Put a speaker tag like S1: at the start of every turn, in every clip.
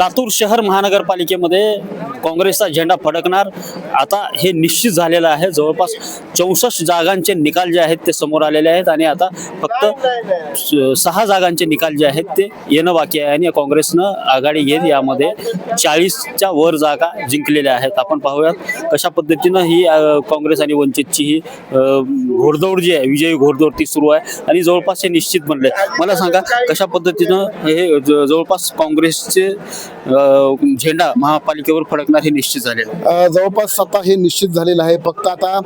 S1: लातूर शहर महानगरपालिकेमध्ये काँग्रेसचा झेंडा फडकणार. आता हे निश्चित झालेलं आहे. जवळपास चौसष्ट जागांचे निकाल जे आहेत ते समोर आलेले आहेत आणि आता फक्त स- सहा जागांचे निकाल जे आहेत ते येणं बाकी आहे आणि काँग्रेसनं आघाडी घेत यामध्ये चाळीसच्या वर जागा जिंकलेल्या आहेत. आपण पाहूयात कशा पद्धतीनं ही काँग्रेस आणि वंचितची ही घोडदौड जी आहे विजयी घोडदौड ती सुरू आहे आणि जवळपास हे निश्चित बनले मला सांगा कशा पद्धतीनं हे जवळपास काँग्रेसचे झेंडा महापालिकेवर फडकणार हे निश्चित झाले. आहे
S2: जवळपास सत्ता हे निश्चित झालेलं आहे. फक्त आता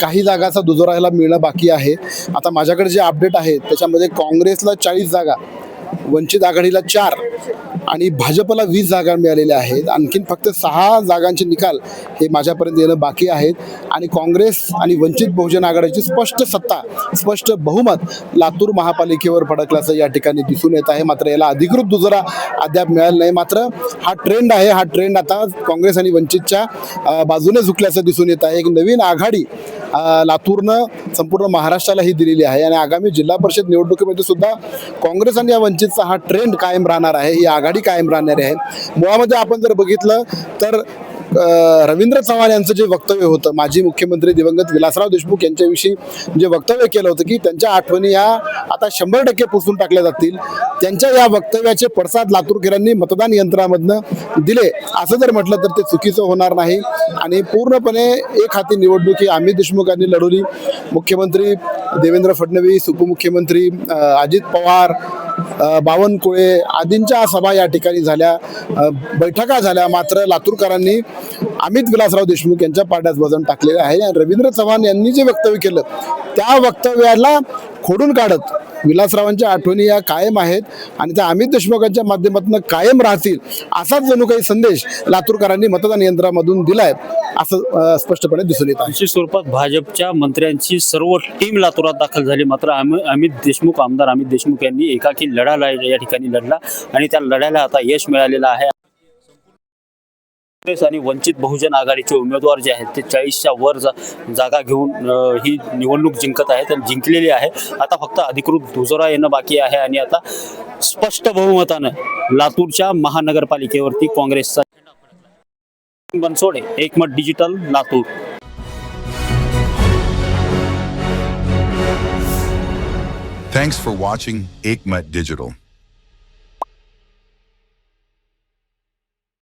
S2: काही जागाचा दुजोरायला मिळणं बाकी आहे. आता माझ्याकडे जे अपडेट आहे त्याच्यामध्ये काँग्रेसला चाळीस जागा वंचित आघाडीला चार आणि भाजपला वीस जागा मिळालेल्या आहेत. आणखीन फक्त सहा जागांचे निकाल हे माझ्यापर्यंत येणं बाकी आहेत. आणि काँग्रेस आणि वंचित बहुजन आघाडीची स्पष्ट सत्ता स्पष्ट बहुमत लातूर महापालिकेवर फडकल्याचं या ठिकाणी दिसून येत आहे. मात्र याला अधिकृत दुजरा अद्याप मिळाला नाही. मात्र हा ट्रेंड आहे. हा ट्रेंड आता काँग्रेस आणि वंचितच्या बाजूने झुकल्याचं दिसून येत आहे. एक नवीन आघाडी लातूरनं संपूर्ण महाराष्ट्राला ही दिलेली आहे आणि आगामी जिल्हा परिषद निवडणुकीमध्ये सुद्धा काँग्रेस आणि या वंचितचा हा ट्रेंड कायम राहणार आहे ही आघाडी कायम राहणार आहे. मुळामध्ये आपण जर बघितलं तर रवींद्र चव्हाण यांचं जे वक्तव्य होतं माजी मुख्यमंत्री दिवंगत विलासराव देशमुख यांच्याविषयी जे वक्तव्य केलं होतं की त्यांच्या आठवणी या आता शंभर टक्के पुसून टाकल्या जातील. त्यांच्या या वक्तव्याचे पडसाद लातूरकरांनी मतदान यंत्रामधनं दिले. असं जर म्हटलं तर ते चुकीचं होणार नाही. आणि पूर्णपणे एक हाती निवडणूक ही अमित देशमुख यांनी लढवली. मुख्यमंत्री देवेंद्र फडणवीस उपमुख्यमंत्री अजित पवार बावनकुळे आदींच्या सभा या ठिकाणी झाल्या. बैठका झाल्या. मात्र लातूरकरांनी अमित विलासराव देशमुख यांच्या पाड्यात वजन टाकलेलं आहे. आणि रवींद्र चव्हाण यांनी जे वक्तव्य केलं त्या वक्तव्याला खोडून काढत विलासरावांच्या आठवणी या कायम आहेत आणि त्या अमित देशमुखांच्या माध्यमातून कायम राहतील असाच जणू काही संदेश लातूरकरांनी मतदान यंत्रामधून दिलाय असं स्पष्टपणे दिसून येत
S1: विशेष स्वरूपात भाजपच्या मंत्र्यांची सर्व टीम लातूरात दाखल झाली. मात्र अमित देशमुख आमदार अमित देशमुख यांनी एकाकी लढा या ठिकाणी लढला आणि त्या लढ्याला आता यश मिळालेलं आहे. काँग्रेस आणि वंचित बहुजन आघाडीचे उमेदवार जे आहेत ते चाळीसच्या वर जा जागा घेऊन ही निवडणूक जिंकत आहेत आणि जिंकलेली आहे आता फक्त अधिकृत दुजोरा येणं बाकी आहे आणि आता स्पष्ट बहुमतानं लातूरच्या महानगरपालिकेवरती काँग्रेसचा बनसोडे एकमत digital Latur
S3: Thanks for watching Aikmat Digital.